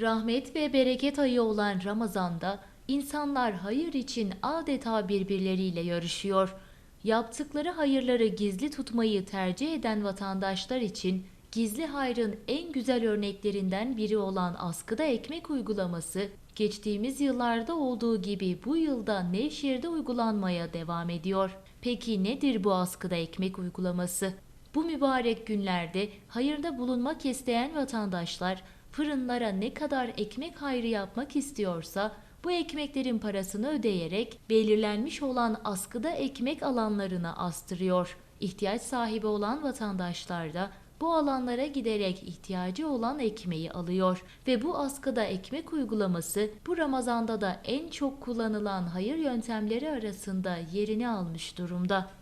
Rahmet ve bereket ayı olan Ramazan'da insanlar hayır için adeta birbirleriyle yarışıyor. Yaptıkları hayırları gizli tutmayı tercih eden vatandaşlar için gizli hayrın en güzel örneklerinden biri olan askıda ekmek uygulaması geçtiğimiz yıllarda olduğu gibi bu yılda Nevşehir'de uygulanmaya devam ediyor. Peki nedir bu askıda ekmek uygulaması? Bu mübarek günlerde hayırda bulunmak isteyen vatandaşlar fırınlara ne kadar ekmek hayrı yapmak istiyorsa bu ekmeklerin parasını ödeyerek belirlenmiş olan askıda ekmek alanlarına astırıyor. İhtiyaç sahibi olan vatandaşlar da bu alanlara giderek ihtiyacı olan ekmeği alıyor ve bu askıda ekmek uygulaması bu Ramazanda da en çok kullanılan hayır yöntemleri arasında yerini almış durumda.